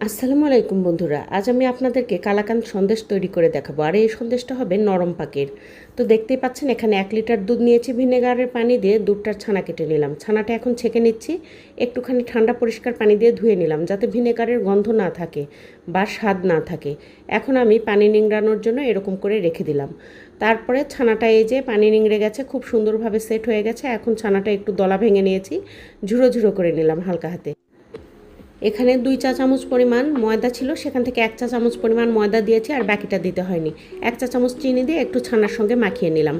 আসসালামু আলাইকুম বন্ধুরা, আজ আমি আপনাদেরকে কালাকান্দ সন্দেশ তৈরি করে দেখাবো। আর এই সন্দেশটা হবে নরম পাকের তো দেখতেই পাচ্ছেন, এখানে এক লিটার দুধ নিয়েছি, ভিনেগারের পানি দিয়ে দুধটার ছানা কেটে নিলাম। ছানাটা এখন ছেঁকে নিচ্ছি, একটুখানি ঠান্ডা পরিষ্কার পানি দিয়ে ধুয়ে নিলাম, যাতে ভিনেগারের গন্ধ না থাকে বা স্বাদ না থাকে। এখন আমি পানি নিংড়ানোর জন্য এরকম করে রেখে দিলাম। তারপরে ছানাটা এই যে পানি নিংড়ে গেছে, খুব সুন্দরভাবে সেট হয়ে গেছে। এখন ছানাটা একটু দলা ভেঙে নিয়েছি ঝুড়ো ঝুড়ো করে নিলাম হালকা হাতে। এখানে দুই চা চামচ পরিমাণ ময়দা ছিল, সেখান থেকে এক চা চামচ পরিমাণ ময়দা দিয়েছি আর বাকিটা দিতে হয়নি। এক চা চামচ চিনি দিয়ে একটু ছানার সঙ্গে মাখিয়ে নিলাম।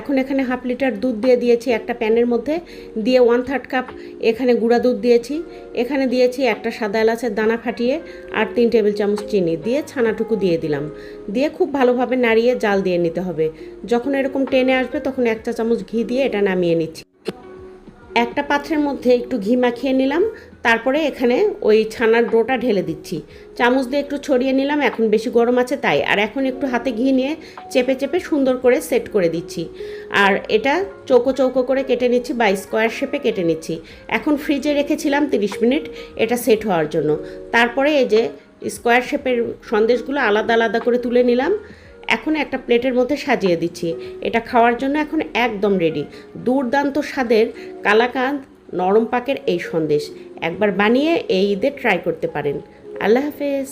এখন এখানে হাফ লিটার দুধ দিয়ে দিয়েছি একটা প্যানের মধ্যে। দিয়ে ওয়ান থার্ড কাপ এখানে গুঁড়া দুধ দিয়েছি। এখানে দিয়েছি একটা সাদা এলাচের দানা ফাটিয়ে আর তিন টেবিল চামচ চিনি দিয়ে ছানাটুকু দিয়ে দিলাম। দিয়ে খুব ভালোভাবে নাড়িয়ে জাল দিয়ে নিতে হবে। যখন এরকম টেনে আসবে তখন এক চা চামচ ঘি দিয়ে এটা নামিয়ে নিচ্ছি। একটা পাত্রের মধ্যে একটু ঘি মাখিয়ে নিলাম। তারপরে এখানে ওই ছানার ডোটা ঢেলে দিচ্ছি। চামচ দিয়ে একটু ছড়িয়ে নিলাম, এখন বেশি গরম আছে তাই। আর এখন একটু হাতে ঘি নিয়ে চেপে চেপে সুন্দর করে সেট করে দিচ্ছি। আর এটা চৌকো চৌকো করে কেটে নিচ্ছি বা স্কোয়ার শেপে কেটে নিচ্ছি। এখন ফ্রিজে রেখেছিলাম তিরিশ মিনিট, এটা সেট হওয়ার জন্য। তারপরে এই যে স্কোয়ার শেপের সন্দেশগুলো আলাদা আলাদা করে তুলে নিলাম। এখন একটা প্লেটের মধ্যে সাজিয়ে দিচ্ছি। এটা খাওয়ার জন্য এখন একদম রেডি দুর্দান্ত স্বাদের কালাকাঁদ নরম পাকের এই সন্দেশ। একবার বানিয়ে এই ঈদে ট্রাই করতে পারেন। আল্লাহ হাফেজ।